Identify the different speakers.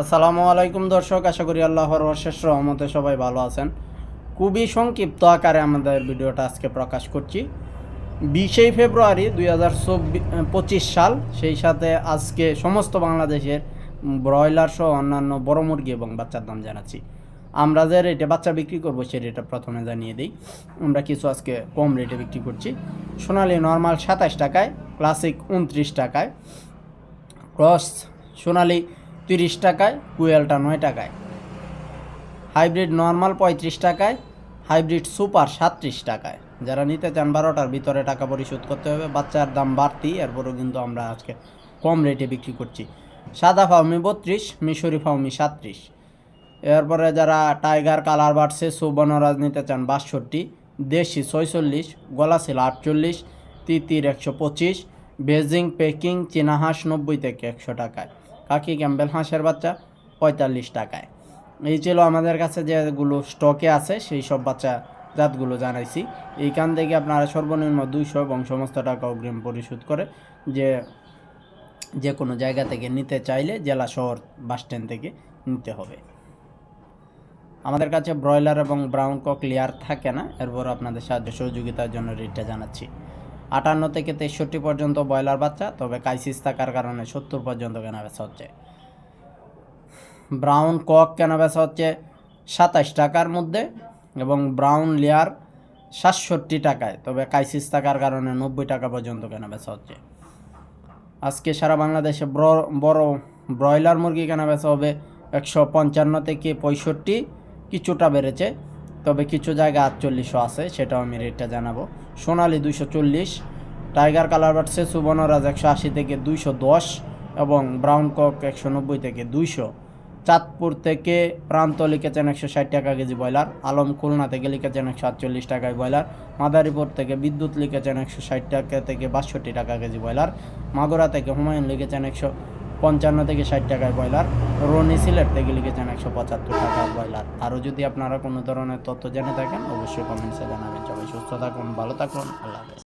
Speaker 1: আসসালামু আলাইকুম দর্শক, আশা করি আল্লাহর অশেষ রহমতে সবাই ভালো আছেন। খুবই সংক্ষিপ্ত আকারে আমাদের ভিডিওটা আজকে প্রকাশ করছি। বিশেই ফেব্রুয়ারি দুই হাজার পঁচিশ সাল, সেই সাথে আজকে সমস্ত বাংলাদেশের ব্রয়লার সহ অন্যান্য বড় মুরগি এবং বাচ্চার দাম জানাচ্ছি। আমরা যে রেটে বাচ্চা বিক্রি করব, সেই রেটটা প্রথমে জানিয়ে দিই। আমরা কিছু আজকে কম রেটে বিক্রি করছি। সোনালি নর্মাল সাতাশ টাকায় ক্লাসিক উনত্রিশ টাকায়। ক্রস সোনালি তিরিশ টাকায়, কুয়েলটা নয় টাকায়। হাইব্রিড নর্মাল পঁয়ত্রিশ টাকায়, হাইব্রিড সুপার সাতত্রিশ টাকায়। যারা নিতে চান বারোটার ভিতরে টাকা পরিশোধ করতে হবে, বাচ্চার দাম বাড়তি, এরপরেও কিন্তু আমরা আজকে কম রেটে বিক্রি করছি। সাদা ফাউমি বত্রিশ, মিশরি ফাউমি সাতত্রিশ। এরপরে যারা টাইগার, কালার বাড়ছে সুবর্ণরাজ নিতে চান বাষট্টি, দেশি ছয়চল্লিশ, গলাশিল আটচল্লিশ, তিতির একশো পঁচিশ, বেজিং, পেকিং, চীনা হাঁস নব্বই থেকে একশো টাকায়। কাকি ক্যাম্বেল হাঁসের বাচ্চা পঁয়তাল্লিশ টাকায়। এই ছিল আমাদের কাছে যেগুলো স্টকে আছে, সেই সব বাচ্চা জাতগুলো জানাইছি। এইখান থেকে আপনারা সর্বনিম্ন দুইশো এবং সমস্ত টাকা অগ্রিম পরিশোধ করে যে যে কোনো জায়গা থেকে নিতে চাইলে জেলা শহর বাস স্ট্যান্ড থেকে নিতে হবে। আমাদের কাছে ব্রয়লার এবং ব্রাউন কক লেয়ার থাকে না, এরপর আপনাদের সাহায্য সহযোগিতার জন্য রেটটা জানাচ্ছি। আটান্ন থেকে তেষট্টি পর্যন্ত ব্রয়লার বাচ্চা, তবে কাইসিস থাকার কারণে সত্তর পর্যন্ত কেনা বেচা হচ্ছে। ব্রাউন কক কেনা বেচা হচ্ছে সাতাশ টাকার মধ্যে এবং ব্রাউন লেয়ার সাতষট্টি টাকায়, তবে কাইসিস থাকার কারণে নব্বই টাকা পর্যন্ত কেনা বেচা হচ্ছে। আজকে সারা বাংলাদেশে বড় ব্রয়লার মুরগি কেনা বেচা হবে একশো পঞ্চান্ন থেকে পঁয়ষট্টি, কিছুটা বেড়েছে। তবে কিছু জায়গা আটচল্লিশও আছে, সেটাও আমি রেটটা জানাব। সোনালি দুইশো চল্লিশ, টাইগার কালার বাড়ছে সুবর্ণরাজ একশো আশি থেকে দুইশো দশ এবং ব্রাউন কক একশো নব্বই থেকে দুইশো। চাঁদপুর থেকে প্রান্ত লিখেছেন একশো ষাট টাকা কেজি ব্রয়লার, আলম খুলনা থেকে লিখেছেন একশো আটচল্লিশ টাকায় ব্রয়লার, মাদারীপুর থেকে বিদ্যুৎ লিখেছেন একশো ষাট টাকা থেকে বাষট্টি টাকা কেজি ব্রয়লার, মাগুরা থেকে হুমায়ুন লিখেছেন একশো পঞ্চান্ন থেকে ষাট টাকায় ব্রয়লার, রনি সিলেট থেকে লিখেছেন একশো পঁচাত্তর টাকার ব্রয়লার। আরও যদি আপনারা কোনো ধরনের তথ্য জেনে থাকেন, অবশ্যই কমেন্টসে জানাবেন। সবাই সুস্থ থাকুন, ভালো থাকুন, আল্লাহ হাফেজ।